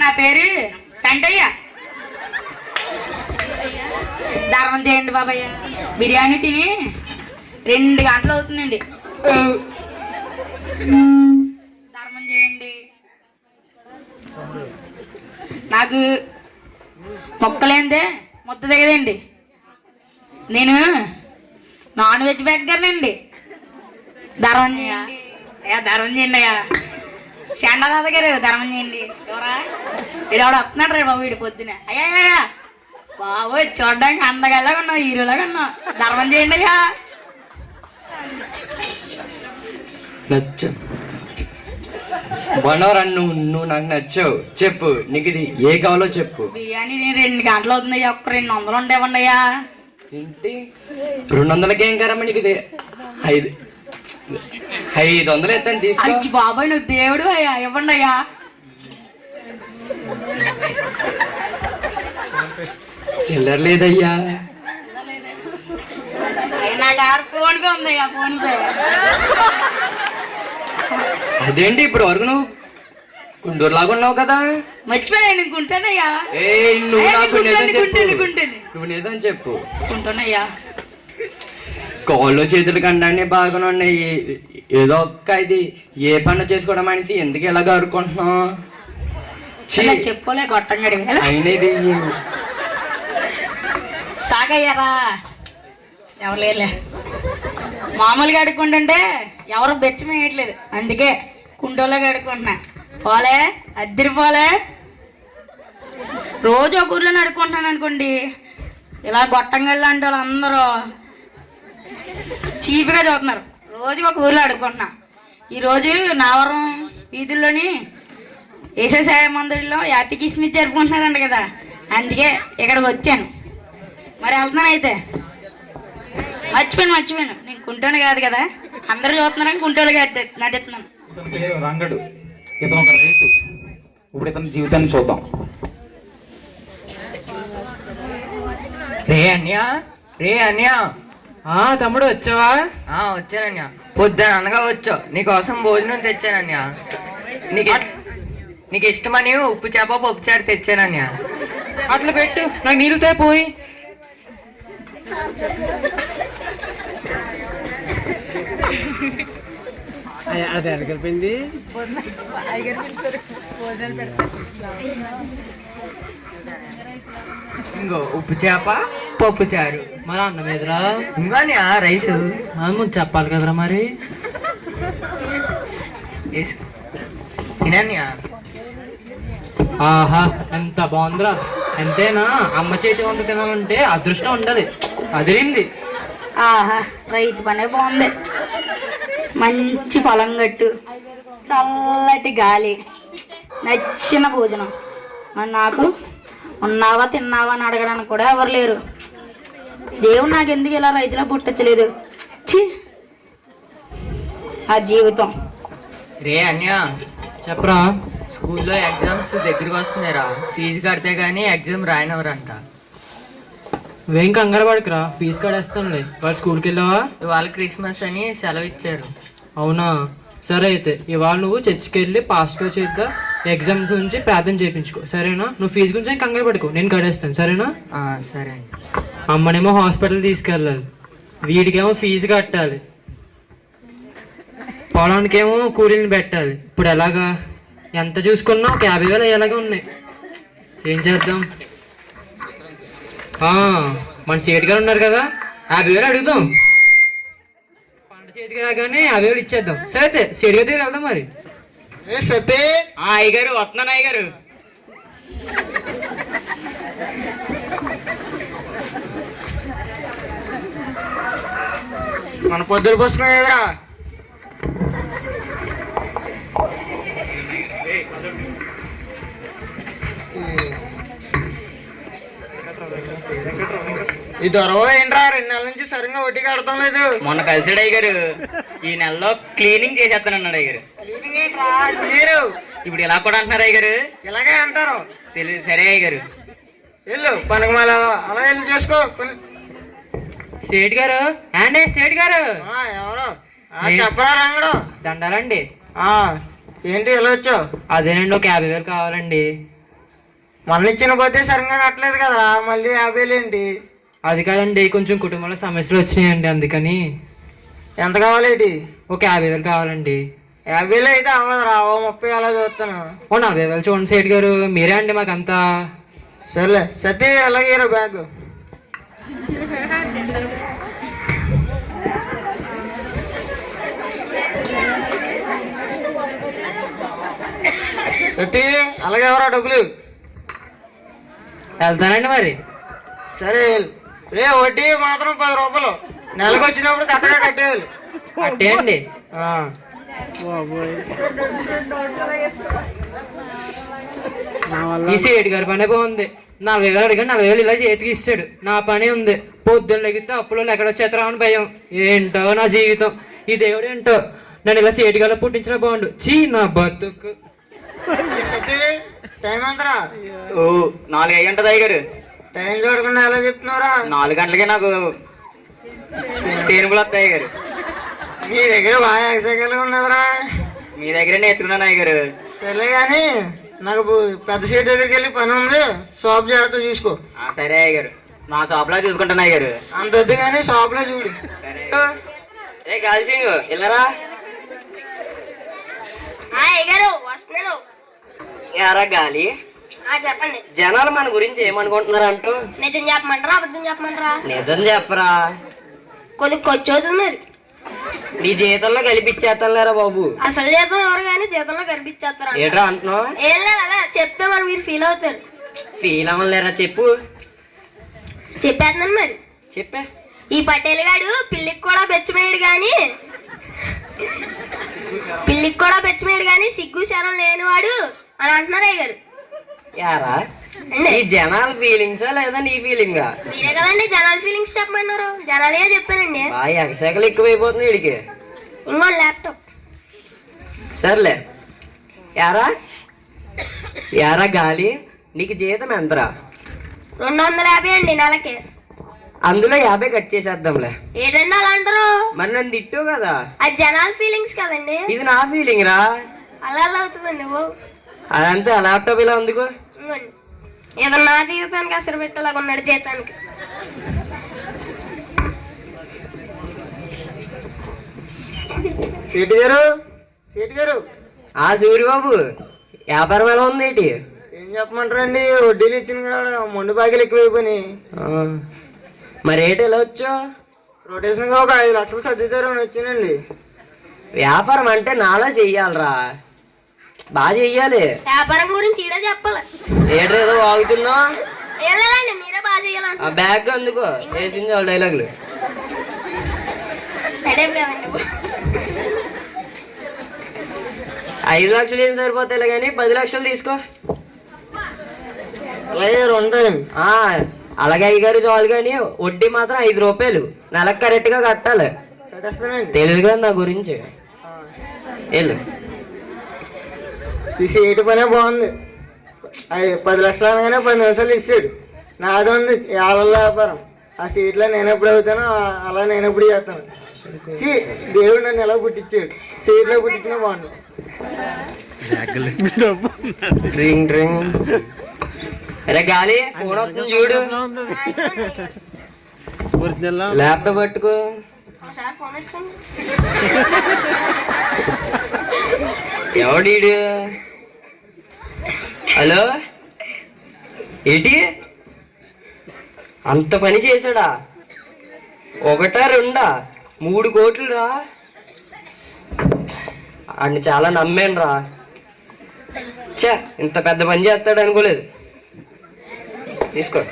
నా పేరు కంటయ్య ధర్మం చేయండి బాబయ్య. బిర్యానీ తిని రెండు గంటలు అవుతుందండి. ధర్మం చేయండి. నాకు మొక్కలేందే ముద్ద దిగదండి నేను నాన్ వెజ్ బెగ్గర్నండి ధర్మం చేయండి. ధర్మం చేయండి అయ్యా. తాత గారు ధర్మం చేయండి. ఎవరా? వస్తున్నాడు రే బాబు వీడి పొద్దున. అయ్యా బాబు చూడడానికి అందగల్లాగా ఉన్నావు హీరోలాగా ఉన్నావు. ధర్మం చేయండి అయ్యా. నచ్చ నువ్వు నువ్వు నాకు నచ్చావు. చెప్పు నీకు ఇది ఏ కావాలో చెప్పు. బిర్యానీ నేను రెండు గంటలు అవుతుంది అయ్యా ఒక్క రెండు వందలు ఉండేవండి అయ్యా. ఏంటి? రెండు వందలకి ఏం కరమ్మ నీకు ఇది? ఐదు ఐదు వందలు తీసుకో. అయ్యి బాబాయ్ నువ్వు దేవుడు అయ్యా ఇవ్వండి అయ్యా చిల్లర లేదయ్యా. ఫోన్ పే ఉంది అయ్యా ఫోన్ పే. అదేంటి ఇప్పుడు వరకు నువ్వు గుంటూరులాగా ఉన్నావు కదా? మర్చిపోయా నేను గుంటానయ్యా. ఏ నువ్వు నాకు నిజం చెప్పు. నువ్వు నిజం చెప్పు. గుంటానయ్యా కాళ్ళు చేతులు కండానే బాగానే ఉన్నాయి ఏదో ఒక్క ఇది ఏ పని చేసుకోవడం అనేది ఎందుకు ఇలా చెప్పులే కొట్టంగడి అయినా ఇది సాగయ్యారా. ఎవరు మామూలుగా అడుక్కుంటుంటే ఎవరు బెచ్చమేయట్లేదు అందుకే కుంటోలోకి అడుక్కుంటున్నా పోలే అద్దరి పోలే. రోజు ఒక ఊర్లో అడుక్కుంటున్నాను అనుకోండి. ఇలా గొట్టంగళ్ళు అంటే వాళ్ళందరూ చీప్గా చూస్తున్నారు. రోజు ఒక ఊర్లో అడుక్కుంటున్నా. ఈరోజు నావరం వీధుల్లోని ఏసే మందుల్లో హ్యాపీ కిస్మిస్ జరుపుకుంటున్నారంట కదా. అందుకే ఇక్కడికి వచ్చాను. మరి వెళ్తున్నాను అయితే. మర్చిపోయాను మర్చిపోయాను. నేను కుంటోని కాదు కదా. అందరూ చూస్తున్నారని కుంటోలు నటిస్తున్నాను. ఇతని పేరు రంగడు. ఇతను ఒక రైతు. ఇప్పుడు ఇతని జీవితాన్ని చూద్దాం. రే అన్యా రే అన్యా. ఆ తమ్ముడు వచ్చావా? ఆ వచ్చానన్యా. పొద్దున అనగా వచ్చావు నీకోసం భోజనం తెచ్చానన్యా. నీకు నీకు ఇష్టమని ఉప్పు చేప పప్పు చారు తెచ్చానన్యా. అట్లా పెట్టు. నాకు నీళ్ళు పోయి. అది ఎడగలిపోయింది ఇంకో ఉప్పు చేప? పప్పు చారు. మరి అన్నం ఎదురా ఇంకోన్యా రైసు. ముందు చెప్పాలి కదరా మరి. తినన్యా ఆహా ఎంత బాగుందిరా. ఎంతేనా అమ్మ చేతి వంట తినాలంటే అదృష్టం ఉండాలి అదిరింది. ఆహా రైతు పనే బాగుంది. మంచి పొలం గట్టు చల్లటి గాలి. నచ్చిన భోజనం. మరి నాకు ఉన్నావా తిన్నావా అని అడగడానికి కూడా ఎవరు లేరు. దేవుడు నాకు ఎందుకు ఇలా రైతులా పుట్టచ్చలేదు? ఛీ! ఆ జీవితం. రే అన్యా చెప్పరా స్కూల్లో ఎగ్జామ్స్ దగ్గరికి వస్తున్నాయిరా. ఫీజు కడితే గానీ ఎగ్జామ్ రాయనవరంట నువ్వేం కంగారు పడకురా ఫీజు కడేస్తానులే వాళ్ళు స్కూల్కి వెళ్ళావా? ఇవాళ క్రిస్మస్ అని సెలవు ఇచ్చారు అవునా? సరే అయితే ఇవాళ నువ్వు చర్చికి వెళ్ళి పాస్టర్ చేద్దా? ఎగ్జామ్ గురించి ప్రార్థన చేయించుకో సరేనా? నువ్వు ఫీజు గురించి కంగారు పడుకో. నేను కడేస్తాను. సరేనా? సరే అండి. అమ్మనేమో హాస్పిటల్ తీసుకెళ్ళాలి. వీడికేమో ఫీజు కట్టాలి. పొలానికేమో కూలీని పెట్టాలి. ఇప్పుడు ఎలాగా? ఎంత చూసుకున్నా ఒక యాభై వేలు ఎలాగే ఉన్నాయి. ఏం చేద్దాం? మన సేటు గారు ఉన్నారు కదా. యాభై వేలు అడుగుదాం. పంట చేతికి రాగానే యాభై వేలు ఇచ్చేద్దాం. సరే అయితే సేటు గారి దగ్గర వెళ్దాం మరి. ఆ, అయ్యగారు వస్తున్నాను అయ్యగారు. మన పొద్దున పుస్తకం ఎదురా ఈ దొరవ ఏంట్రా? రెండు నెలల నుంచి సరిగ్గా వడ్డీ కడతాం లేదు. మొన్న కలిసాడు అయ్యగారు. ఈ నెలలో క్లీనింగ్ చేసేస్తానన్నాడు అయ్యగారు. ఇప్పుడు ఇలా కూడా అంటున్నారు అయ్యగారు? ఇలాగే అంటారు. తెలియదు సరే అయ్యగారు. వెళ్ళు పనికి మళ్ళీ అలా వెళ్ళి చేసుకో. సేట్ గారు? అండి సేట్ గారు. ఎవరు? చెప్పరా రంగడు. దండాలండి. ఆ, ఏంటి ఇలా వచ్చావు? అదేనండి ఒక యాభై వేలు కావాలండి. మొన్న ఇచ్చిన పోతే సరిగ్గా కట్టలేదు కదరా మళ్ళీ యాభైలు ఏంటి? అది కాదండి కొంచెం కుటుంబంలో సమస్యలు వచ్చినాయండి అందుకని. ఎంత కావాలేటి ఒక యాభై వేలు కావాలండి. యాభైలు అయితే అవ్వదురా ఓ ముప్పై అలా చూస్తాను. ఓ నలభై వేలు చూడండి సేట్ గారు మీరే అండి మాకంతా. సర్లే సతీ అలాగే బ్యాగ్? సతీ అలాగే ఎవరా డబ్బులు? వెళ్తానండి మరి. సరే రే వడ్డీ మాత్రం పది రూపాయలు. నెలకు వచ్చినప్పుడు కరెక్ట్గా కట్టేయాలి. అట్టే సేట్ గారి పనే బాగుంది. నలభై వేలు అడిగాను నలభై వేలు ఇలా చేతికి ఇస్తాడు. నా పని ఉంది. పొద్దున్న లెగితే అప్పులో ఎక్కడ వచ్చేస్తారా అని భయం. ఏంటో నా జీవితం? ఈ దేవుడు ఏంటో? నన్ను ఇలా సేటు గారు పుట్టించిన బాగుండు. చీ నా బతుకు. ఓ నాలుగు అయ్యి ఉంటుంది అయ్యగారు. టైం చూడకుండా ఎలా చెప్తున్నారా నాలుగు గంటలకే నాకు తేనుపులు వస్తాయి అయ్యగారు. మీ దగ్గర బాగా ఎక్సైకల్గా ఉన్నదిరా. మీ దగ్గరే నేర్చుకున్నాను అయ్యగారు సర్లే కానీ నాకు పెద్ద సీట్ దగ్గరికి వెళ్ళి పని ఉంది. షాప్ జాగ్రత్త చూసుకో. ఆ, సరే అయ్యగారు. మా షాప్లో చూసుకుంటాను అయ్యగారు అంత వద్దు కానీ షాప్లో చూడు ఏ కాల్సింగ్ వెళ్ళరా? అయ్యగారు వస్తున్నాను ఎరా గాలి? ఆ చెప్పండి. జనాలు మన గురించి ఏమనుకుంటున్నారు అంటూ? నిజం చెప్పమంటారా అబద్ధం చెప్పమంటారా? నిజం చెప్పరా? కొద్దిగా ఖర్చు అవుతున్నారు నీ జీతంలో కలిపిచ్చేస్తానులేరా బాబు? అసలు జీతం ఎవరు కానీ జీతంలో కనిపించేస్తారు ఏట్రా అంటున్నావు? ఏం లేదు అదే చెప్తే మరి మీరు ఫీల్ అవుతారు. ఫీల్ అవ్వలేరా చెప్పు? చెప్పేస్తున్నాను మరి. చెప్పే. ఈ పటేల్ గాడు పిల్లికి కూడా బెచ్చమేయడు గాని పిల్లికి కూడా బెచ్చమేయడు గాని సిగ్గు శరం లేనివాడు అని అంటున్నారు అయ్యగారు. యారా? ఈ జనాల ఫీలింగ్సా లేదా నీ ఫీలింగా మీరే కదండి జనాల ఫీలింగ్స్ చెప్పమన్నారు. జనాలే చెప్పానండి బాగా ఎగసాకలు ఎక్కువైపోతుంది వీడికి. ఇంకో ల్యాప్టాప్ సర్లే. యారా? యారా గాలి? నీకు జీతం ఎంతరా? రెండు వందల యాభై అండి నెలకి. అందులో యాభై కట్ చేసేద్దాంలే. ఏంటండి అలా అంటారు. మరి నన్ను తిట్టు కదా? అది జనాల ఫీలింగ్స్ కదండి. ఇది నా ఫీలింగ్ రా. అలా అలా అవుతుందండి ఓ అదంతా ఆ ల్యాప్టాప్ ఇలా ఇంకోండి ఏదో నా జీవితానికి అసలు పెట్టేలాగా ఉన్నాడు జీతానికి. సీటు గారు సీటు గారు. ఆ సూర్యబాబు వ్యాపారం ఎలా ఉంది ఏంటి ఏం చెప్పమంటారండి వడ్డీలు ఇచ్చిన కాడ మొండి బాకీలు ఎక్కువైపోయినాయి. ఆ, మరి ఏంటి ఎలా వచ్చో? రొటేషన్గా ఒక ఐదు లక్షలు సర్దితారని వచ్చానండి. వ్యాపారం అంటే నాలా చెయ్యాలరా. బాగా చెయ్యాలి. వ్యాపారం గురించి ఈడే చెప్పాలి. ఏంటి ఏదో వాగుతున్నావు? ఏం లేదండి మీరే బాగా చేయాలంట ఆ బ్యాగ్ అందుకో వేసింది వాళ్ళ డైలాగులు ఐదు లక్షలు ఏం సరిపోతాయి కానీ పది లక్షలు తీసుకో. ఆ అలాగే అయ్యగారు చాలు కానీ వడ్డీ మాత్రం ఐదు రూపాయలు. నెలకు కరెక్ట్గా కట్టాలి. తెలుసు కదా నా గురించి. వెళ్ళు. ఈ సీటు పనే బాగుంది. ఐ- పది లక్షలు అనగానే పది నిమిషాలు ఇచ్చాడు నాది ఉంది ఏళ్ళ వ్యాపారం. ఆ సీట్లో నేను ఎప్పుడు అవుతానో అలా నేను ఎప్పుడు చేస్తాను. చీ దేవుడు నన్ను ఎలా పుట్టించాడు? సీట్లో పుట్టించినా బాగుంది డ్రింగ్ డ్రింగ్. అరే గాలి చూడు. ల్యాప్టాప్ పట్టుకో. ఎవడీడు హలో? ఏంటి? అంత పని చేశాడా? ఒకటా రెండా? మూడు కోట్లు రా ఆడిని చాలా నమ్మాను రా ఛా ఇంత పెద్ద పని చేస్తాడు అనుకోలేదు. తీసుకో.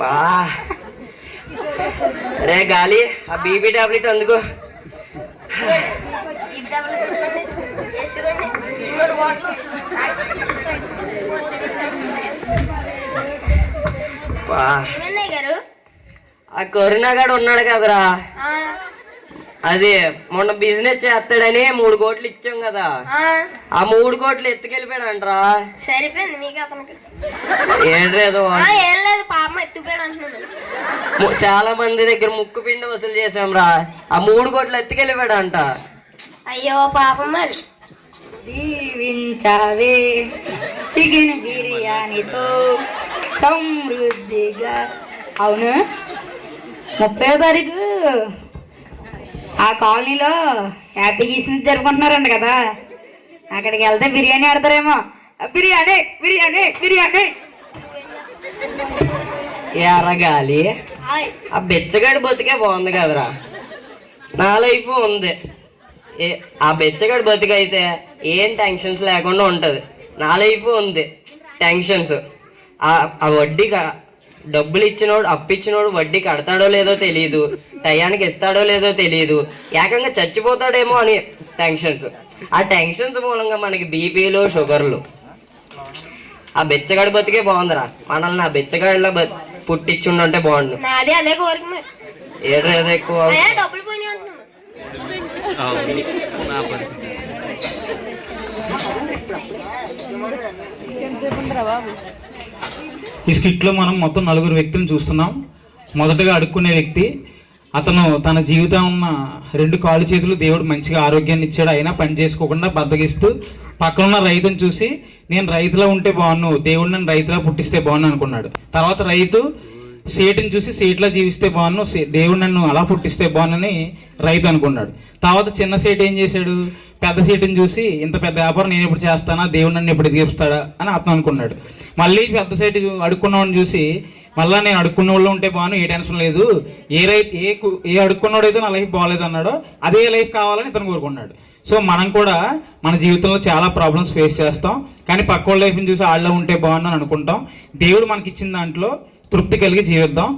పా. రే గాలి ఆ బీపీ టాబ్లెట్ అందుకో. ఆ కరుణాగాడు ఉన్నాడు కదరా. అది మొన్న బిజినెస్ చేస్తాడని మూడు కోట్లు ఇచ్చాం కదా. ఆ, మూడు కోట్లు ఎత్తుకెళ్ళిపోయాడంట్రా. సరిపోయింది మీకు అతనికి. ఏం లేదు పాపం ఎత్తుకుపోయాడు అంటున్నాడు. ము- చాలా మంది దగ్గర ముక్కు పిండి వసూలు చేసాం రా ఆ మూడు కోట్లు ఎత్తుకెళ్ళిపోయాడంట. అయ్యో పాపం మరి. దీవించావే చికెన్ బిర్యానీతో సమృద్ధిగా. అవును? ముప్పై తారీఖు. ఆ కాలనీలో హ్యాపీ క్రిస్మస్ జరుపుకుంటున్నారంట కదా. అక్కడికి వెళ్తే బిర్యానీ ఆడతారేమో. బిర్యానీ బిర్యానీ బిర్యానీ. ఎర్రగాలి ఆ బెచ్చగాడి బతికే బాగుంది కదరా. నా లైఫ్ ఉంది. ఆ బెచ్చగాడి బతికైతే ఏం టెన్షన్స్ లేకుండా ఉంటుంది. నా లైఫ్ ఉంది. టెన్షన్స్ ఆ వడ్డీ డబ్బులు ఇచ్చినోడు అప్పు ఇచ్చినోడు వడ్డీ కడతాడో లేదో తెలియదు టయానికి ఇస్తాడో లేదో తెలియదు ఏకంగా చచ్చిపోతాడేమో అని టెన్షన్స్ ఆ టెన్షన్స్ మూలంగా మనకి బీపీలు షుగర్లు ఆ బెచ్చగాడి బతికే బాగుందిరా. మనల్ని ఆ బెచ్చగాడిలో బ పుట్టించి ఉంటే బాగుండు అదే కోరిక. ఏదో ఎక్కువ? అయ్యా డబ్బులు పోయినాయి ఈ స్కిట్లో మనం మొత్తం నలుగురు వ్యక్తులను చూస్తున్నాం. మొదటగా అడుక్కునే వ్యక్తి అతను తన జీవితం ఉన్న రెండు కాళ్ళు చేతులు దేవుడు మంచిగా ఆరోగ్యాన్ని ఇచ్చాడు. అయినా పని చేసుకోకుండా బద్దగిస్తూ పక్కనున్న రైతుని చూసి నేను రైతులా ఉంటే బాగున్నాను దేవుడు నన్ను రైతులా పుట్టిస్తే బాగున్నాను అనుకున్నాడు. తర్వాత రైతు సేటుని చూసి సేట్లా జీవిస్తే బాగున్నాను దేవుడు నన్ను అలా పుట్టిస్తే బాగున్నని రైతు అనుకున్నాడు తర్వాత చిన్న సేటు ఏం చేశాడు? పెద్ద సీటుని చూసి ఇంత పెద్ద వ్యాపారం నేను ఎప్పుడు చేస్తానా? దేవుడు నన్ను ఎప్పుడు ఎదిగిస్తాడా? అని అతను అనుకున్నాడు. మళ్ళీ పెద్ద సైట్ అడుక్కున్నవాడిని చూసి మళ్ళీ నేను అడుక్కున్న వాళ్ళు ఉంటే బాను ఏ టెన్షన్ లేదు. ఏ రైతు ఏ ఏ అడుక్కున్నోడైతే నా లైఫ్ బాగాలేదు అన్నాడో అదే లైఫ్ కావాలని ఇతను కోరుకున్నాడు. సో మనం కూడా మన జీవితంలో చాలా ప్రాబ్లమ్స్ ఫేస్ చేస్తాం. కానీ పక్క వాళ్ళ లైఫ్ని చూసి వాళ్ళ ఉంటే బాగున్నాను అనుకుంటాం. దేవుడు మనకి ఇచ్చిన దాంట్లో తృప్తి కలిగి జీవిద్దాం